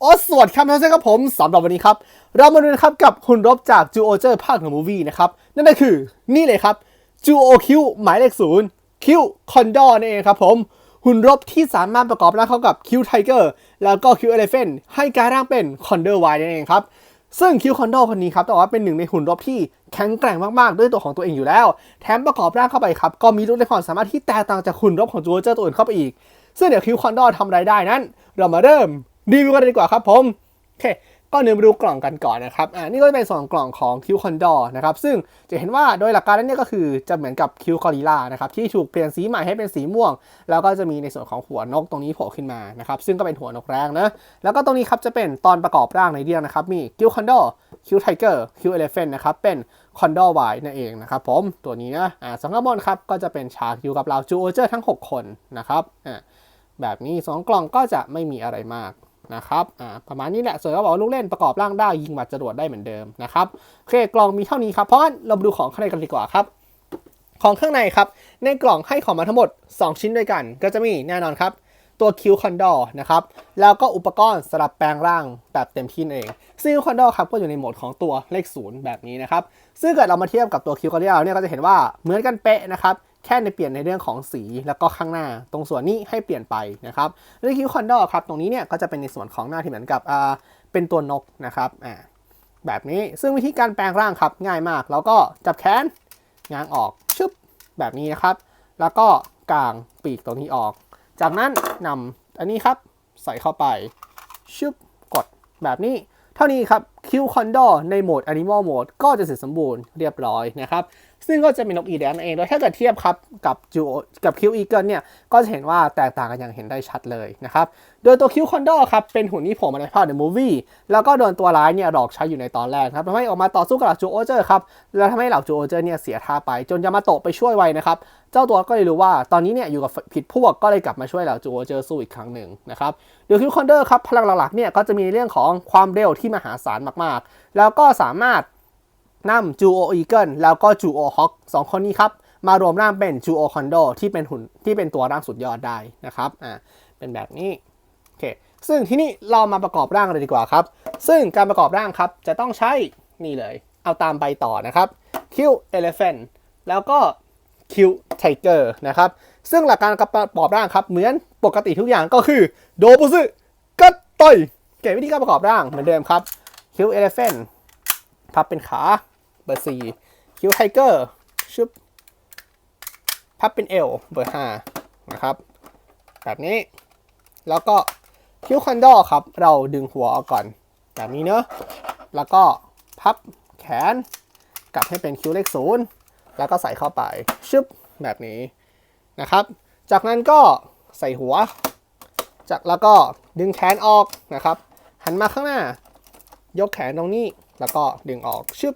โอ้สวัสดีครับท่านผู้ชมครับผมสำหรับวันนี้ครับ เรามาดูนะครับกับหุ่นรบจากจูโอเจอร์ภาคหนึ่งมูวี่นะครับ นั่นก็คือนี่เลยครับจูโอคิวหมายเลขศูนย์คิวคอนดอร์นั่นเองครับผม หุ่นรบที่สามารถประกอบร่างเข้ากับคิวไทเกอร์แล้วก็คิวเอเลเฟนให้กลายร่างเป็นคอนเดอร์ไวนั่นเองครับซึ่งคิวคอนโดคนนี้ครับต้องบอกว่าเป็นหนึ่งในหุ่นรบที่แข็งแกร่งมากๆ ด้วยตัวของตัวเองอยู่แล้ว แถมประกอบร่างเข้าไปครับ ก็มีรูปในความสามารถที่แตกต่างจากหุ่นรบของจูเจอร์ตัวอื่นเข้าไปอีก ซึ่งเดี๋ยวคิวคอนโดทำรได้นั้น เรามาเริ่ม รีวิวกันดีกว่าครับผม โอเคก็เนื้อมาดูกล่องกันก่อนนะครับอ่านี่ก็จะเป็นส่วนของกล่องของคิวคอนดอร์นะครับ ซึ่งจะเห็นว่าโดยหลักการแล้วเนี่ยก็คือจะเหมือนกับคิวคอริล่านะครับ ที่ถูกเปลี่ยนสีใหม่ให้เป็นสีม่วง แล้วก็จะมีในส่วนของหัวนกตรงนี้โผล่ขึ้นมานะครับ ซึ่งก็เป็นหัวนกแรงนะ แล้วก็ตรงนี้ครับจะเป็นตอนประกอบร่างในเรื่องนะครับ มีคิวคอนดอร์คิวไทเกอร์คิวเอเลฟเฟนนะครับ เป็นคอนดอร์ไวนั่นเองนะครับผม ตัวนี้นะ อ่าสังกับบนครับก็จะเป็นฉากอยู่กับเราจูโอเจอร์ทั้ง 6 คนนะครับ อ่าแบบนี้สองกล่องก็จะไม่มีอะไรมาก นะครับอ่าประมาณนี้แหละ ส่วนก็บอกว่าลูกเล่นประกอบร่างได้ยิงบัตรจรวดได้เหมือนเดิมนะครับโอเคกล่องมีเท่านี้ครับเพราะงั้นเรามาดูของข้างในกันดีกว่าครับของข้างในครับ ในกล่องให้ของมาทั้งหมด 2 ชิ้นด้วยกัน ก็จะมีแน่นอนครับ ตัวคิวคอนดอร์นะครับ แล้วก็อุปกรณ์สำหรับแปลงร่างแบบเต็มที่นั่นเองซึ่งคิวคอนดอร์ครับก็อยู่ในโหมดของตัวเลขศูนย์แบบนี้นะครับ ซึ่งเกิดเรามาเทียบกับตัวคิวคอนดอร์เนี่ยก็จะเห็นว่าเหมือนกันเป๊ะนะครับ แค่ในเปลี่ยนในเรื่องของสีแล้วก็ข้างหน้า ตรงส่วนนี้ให้เปลี่ยนไปนะครับแล้วคิวคอนดอร์ครับตรงนี้เนี่ยก็จะเป็นในส่วนของหน้าที่เหมือนกับอ่าเป็นตัวนกนะครับอ่าแบบนี้ซึ่งวิธีการแปลงร่างครับง่ายมาก แล้วก็จับแขนง้างออกชึบแบบนี้นะครับ แล้วก็กางปีกตรงนี้ออก จากนั้นนำอันนี้ครับใส่เข้าไปชึบกดแบบนี้ เท่านี้ครับ คิวคอนดอร์ในโหมด Animal Mode ก็จะเสร็จสมบูรณ์เรียบร้อยนะครับ ซึ่งก็จะเป็นนกอีแดงนั่นเองโดยถ้าเกิดเทียบครับกับจูกับคิวอีเกิลเนี่ย ก็จะเห็นว่าแตกต่างกันอย่างเห็นได้ชัดเลยนะครับ โดยตัวคิวคอนดอร์ครับ เป็นหุ่นที่ผล่มาในภาพในมูฟวี่แล้วก็โดนตัวร้ายเนี่ยหลอกใช้อยู่ในตอนแรกครับทำให้ออกมาต่อสู้กับเหล่าจูโอเจอร์ครับ แล้วทำให้เหล่าจูโอเจอร์เนี่ยเสียท่าไป จนยามาโตะไปช่วยไว้นะครับ เจ้าตัวก็เลยรู้ว่าตอนนี้เนี่ยอยู่กับผิดพวกก็เลยกลับมาช่วยเหล่าจูโอเจอร์สู้อีกครั้งหนึ่งนะครับโดยคิวคอนเดอร์ครับพลังหลักๆเนี่ยก็จะมีเรื่องของความเร็วที่มหาศาลมากๆ แล้วก็สามารถนำจูโออีเกิลแล้วก็จูโอฮอกสองคนนี้ครับ มารวมร่างเป็นจูโอคอนโดที่เป็นหุ่นที่เป็นตัวร่างสุดยอดได้นะครับอ่าเป็นแบบนี้โอเคซึ่งที่นี่เรามาประกอบร่างเลยดีกว่าครับ ซึ่งการประกอบร่างครับจะต้องใช้นี่เลย เอาตามไปต่อนะครับคิวเอเลฟ a n t แล้วก็คิวไทเกอร์นะครับ ซึ่งหลักการประกอบร่างครับ เหมือนปกติทุกอย่างก็คือโดบุซึกัตไตเก็บวิธีการประกอบร่างเหมือนเดิมครับ คิวเอเลฟ a n t พับเป็นขา เบอร์สี่คิวไทเกอร์ชุบพับเป็นเอวเบอร์ห้านะครับ แบบนี้ แล้วก็คิวคอนดอครับ เราดึงหัวออกก่อน แบบนี้เนอะแล้วก็พับแขน กลับให้เป็นคิวเลขศูนย์แล้วก็ใส่เข้าไป ชึบแบบนี้นะครับ จากนั้นก็ใส่หัว จากแล้วก็ดึงแขนออกนะครับ หันมาข้างหน้า ยกแขนตรงนี้ แล้วก็ดึงออกชึบ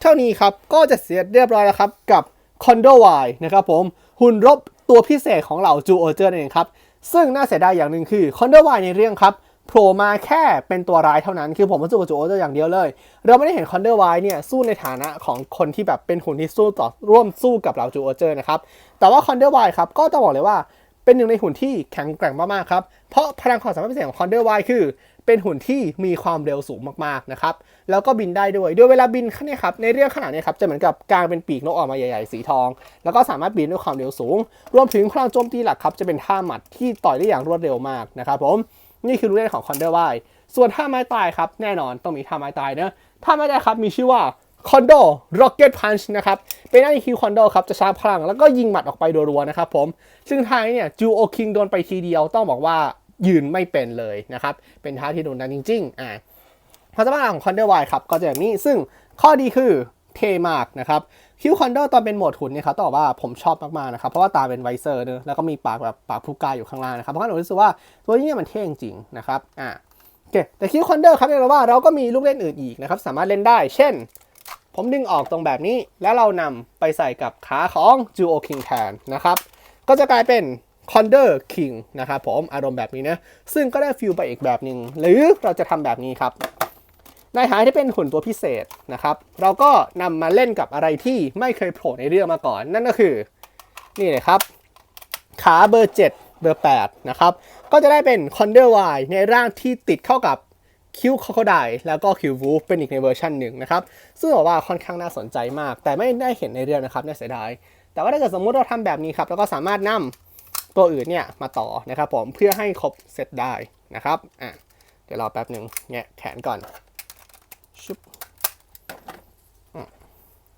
เท่านี้ครับก็จะเสร็จเรียบร้อยแล้วครับกับ c o n d o Y นะครับผมหุ่นรบตัวพิเศษของเหล่าจูโอเจอร์นั่นเองครับซึ่งน่าเสียดายอย่างหนึ่งคือ c o n d o Y ในเรื่องครับโผล่มาแค่เป็นตัวร้ายเท่านั้น คือผมมาสู้กับจูโอเจอร์อย่างเดียวเลย เราไม่ได้เห็น c o n d o Y เนี่ยสู้ในฐานะของคนที่แบบเป็นหุ่นที่สู้ต่อร่วมสู้กับเหล่าจูโอเจอร์นะครับแต่ว่า c o n d o Y ครับก็ต้องบอกเลยว่า เป็นหนึ่งในหุ่นที่แข็งแกร่งมากๆครับ เพราะพลังความสามารถพิเศษของ c o n d o Y คือ เป็นหุ่นที่มีความเร็วสูงมากๆนะครับ แล้วก็บินได้ด้วย โดยเวลาบินเนี่ยครับ ในเรื่องขนาดนี้ครับ จะเหมือนกับกางเป็นปีกนกออกมาใหญ่ๆ สีทอง แล้วก็สามารถบินด้วยความเร็วสูง รวมถึงพลังโจมตีหลักครับ จะเป็นท่าหมัดที่ต่อยได้อย่างรวดเร็วมากนะครับผม นี่คือลูกเล่นของคอนเดอร์ไวส่วนท่าไม้ตายครับ แน่นอนต้องมีท่าไม้ตายเนะท่าไม้ตายครับ มีชื่อว่า คอนโดร็อกเก็ตพันช์นะครับ เป็นหน้าคิวคอนโดครับ จะชาร์จพลัง แล้วก็ยิงหมัดออกไปรัวๆนะครับผม ซึ่งท่านี้เนี่ย จูโอคิงโดนไปทีเดียวต้องบอกว่ายืนไม่เป็นเลยนะครับ เป็นท่าที่โดนดันจริง ๆ อ่าความสามารถของคอนเดอร์ไวครับ ก็จะแบบนี้ซึ่งข้อดีคือเทมากนะครับคิวคอนเดตอนเป็นโหมดหุ่นเนี่ยครับต้องบอกว่าผมชอบมากๆนะครับ เพราะว่าตาเป็นไวเซอร์เนอะแล้วก็มีปากแบบปากผู้กายอยู่ข้างล่างนะครับเพราะฉะนั้นผมรู้สึกว่าตัวนี้มันเท่จริงๆนะครับอ่าโอเคแต่คิวคอนเดอร์ครับเรียกว่าเราก็มีลูกเล่นอื่นอีกนะครับสามารถเล่นได้เช่น ผมดึงออกตรงแบบนี้แล้วเรานำไปใส่กับขาของจูโอคิงแทนนะครับ ก็จะกลายเป็นคอนเดอร์คิงนะครับผมอารมณ์แบบนี้นะ ซึ่งก็ได้ฟิลไปอีกแบบหนึ่งหรือเราจะทำแบบนี้ครับในฐานะที่เป็นหุ่นตัวพิเศษนะครับ เราก็นำมาเล่นกับอะไรที่ไม่เคยโผล่ในเรื่องมาก่อน นั่นก็คือนี่เลยครับ ขาเบอร์ 7 เบอร์ 8 นะครับ ก็จะได้เป็นคอนเดอร์ไวในร่างที่ติดเข้ากับ คิวคอ c ไดแล้วก็คิววูฟเป็นอีกในเวอร์ชันหนึ่งนะครับ ซึ่งบอกว่าค่อนข้างน่าสนใจมาก แต่ไม่ได้เห็นในเรื่องนะครับน่าเสียดาย แต่ว่าถ้าเกิดสมมุติเราทำแบบนี้ครับแล้วก็สามารถนำตัวอื่นเนี่ยมาต่อนะครับผมเพื่อให้ครบเซตได้นะครับอะเดี๋ยวรอแป๊บหนึ่งแงะแขนก่อนชุบอ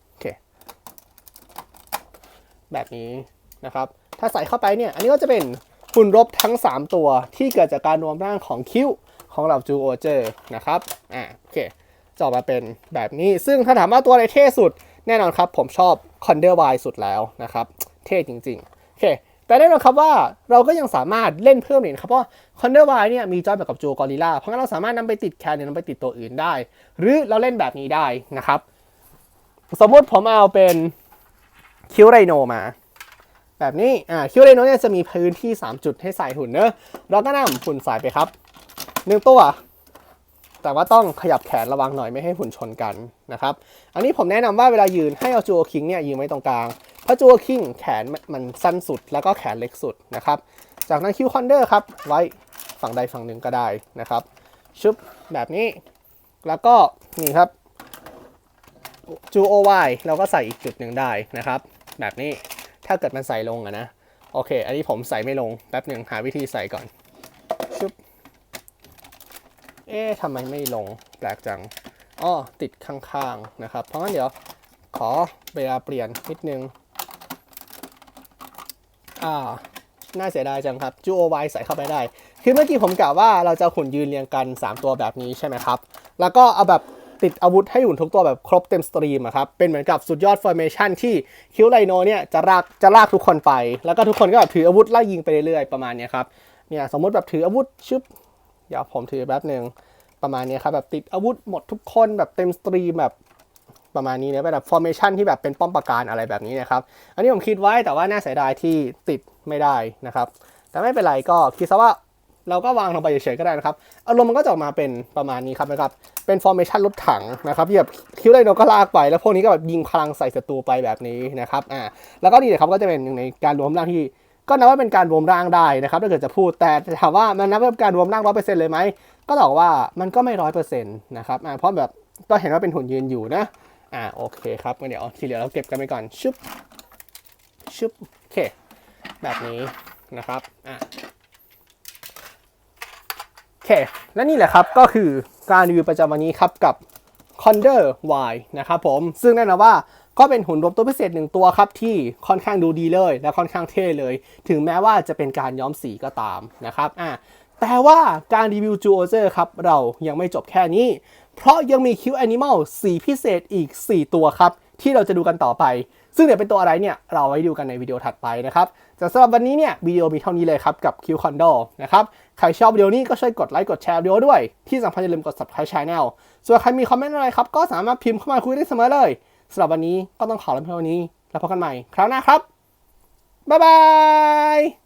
โอเค แบบนี้นะครับ ถ้าใส่เข้าไปเนี่ย อันนี้ก็จะเป็นหุ่นรบทั้ง 3 ตัวที่เกิดจากการรวมร่างของคิ้ว ของเหล่าจูโอเจอร์นะครับอ่าโอเคจะออกมาเป็นแบบนี้ ซึ่งถ้าถามว่าตัวอะไรเท่สุด แน่นอนครับ ผมชอบคอนเดอร์ไวสุดแล้วนะครับ เท่จริงๆโอเคแต่แน่นอนครับว่าเราก็ยังสามารถเล่นเพิ่มอีกครับเพราะคอนเดอร์ไวเนี่ยมีจอยแบบกับจูกอริล่าเพราะงั้นเราสามารถนำไปติดแคนหรือนำไปติดตัวอื่นได้ หรือเราเล่นแบบนี้ได้นะครับ สมมติผมเอาเป็นคิวไรโนมา แบบนี้อ่าคิวเรโนเนี่ยจะมีพื้นที่ 3 จุดให้ใส่หุ่นเนอะเราก็นำหุ่นใส่ไปครับ หนึ่งตัว แต่ว่าต้องขยับแขนระวังหน่อยไม่ให้หุ่นชนกันนะครับ อันนี้ผมแนะนำว่าเวลายืนให้เอาจูโอคิงเนี่ยยืนไว้ตรงกลาง เพราะจูโอคิงแขนมันสั้นสุดแล้วก็แขนเล็กสุดนะครับ จากนั้นคิวคอนเดอร์ครับไว้ฝั่งใดฝั่งหนึ่งก็ได้นะครับชุบแบบนี้ แล้วก็นี่ครับจูโอไวเราก็ใส่อีกจุดหนึ่งได้นะครับ แบบนี้ถ้าเกิดมันใส่ลงอะนะ โอเค อันนี้ผมใส่ไม่ลงแป๊บหนึ่งหาวิธีใส่ก่อน เอ๊ะทำไมไม่ลงแปลกจังอ้อติดข้างๆนะครับ เพราะงั้นเดี๋ยวขอเวลาเปลี่ยนนิดนึง อ่า น่าเสียดายจังครับจูโอไวใส่เข้าไปได้ คือเมื่อกี้ผมกล่าวว่าเราจะหุ่นยืนเรียงกัน 3 ตัวแบบนี้ใช่ไหมครับ แล้วก็เอาแบบติดอาวุธให้หุ่นทุกตัวแบบครบเต็มสตรีมอะครับ เป็นเหมือนกับสุดยอดฟอร์เมชันที่คิวไลโนเนี่ยจะลากจะลากทุกคนไป แล้วก็ทุกคนก็แบบถืออาวุธไล่ยิงไปเรื่อยๆประมาณนี้ครับ เนี่ยสมมติแบบถืออาวุธชึบ เดี๋ยวผมถือแป๊บหนึ่งประมาณนี้ครับแบบติดอาวุธหมดทุกคนแบบเต็มสตรีมแบบประมาณนี้เนี่ยแบบฟอร์เมชันที่แบบเป็นป้อมปราการอะไรแบบนี้นะครับ อันนี้ผมคิดไว้แต่ว่าน่าเสียดายที่ติดไม่ได้นะครับ แต่ไม่เป็นไรก็คิดซะว่าเราก็วางลงไปเฉยๆก็ได้นะครับ อารมณ์มันก็จะออกมาเป็นประมาณนี้ครับนะครับ เป็นฟอร์เมชันรถถังนะครับที่แบบคิวไดโนก็ลากไป แล้วพวกนี้ก็แบบยิงพลังใส่ศัตรูไปแบบนี้นะครับ อ่า แล้วก็นี่นะครับก็จะเป็นหนึ่งในการรวมร่างที่ ก็นับว่าเป็นการรวมร่างได้นะครับถ้าเกิดจะพูดแต่ถามว่ามันนับว่าเป็นการรวมร่างร้อยเปอร์เซ็นต์เลยไหมก็ตอบว่ามันก็ไม่ร้อยเปอร์เซ็นต์นะครับเพราะแบบก็เห็นว่าเป็นหุ่นยืนอยู่นะอ่าโอเคครับเดี๋ยวทีเหลือเราเก็บกันไปก่อนชึบชึบโอเค แบบนี้นะครับอ่าโอเค และนี่แหละครับก็คือการรีวิวประจำวันนี้ครับกับ Condor Y นะครับผมซึ่งแน่นอนว่า ก็เป็นหุ่นรบตัวพิเศษหนึ่งตัวครับที่ค่อนข้างดูดีเลย และค่อนข้างเท่เลย ถึงแม้ว่าจะเป็นการย้อมสีก็ตามนะครับอะแต่ว่าการรีวิวจูโอเจอร์ครับเรายังไม่จบแค่นี้ เพราะยังมีคิวแอนิม l ลสีพิเศษอีก 4 ตัวครับ ที่เราจะดูกันต่อไป ซึ่งเดี๋ยวเป็นตัวอะไรเนี่ย เราไว้ดูกันในวิดีโอถัดไปนะครับแต่สำหรับวันนี้เนี่ยวิดีโอมีเท่านี้เลยครับ กับ Q Condo นะครับใครชอบวิดีโอนี้ก็ช่วยกดไลค์กดแชร์วิดีโอด้วย ที่สำคัญอย่าลืมกด subscribe channel ส่วนใครมีคอมเมนต์อะไรครับก็สามารถพิมพ์เข้ามาคุยได้เสมอเลย สำหรับวันนี้ก็ต้องขอลาไปเท่านี้ แล้วพบกันใหม่ คราวหน้าครับ บ๊ายบาย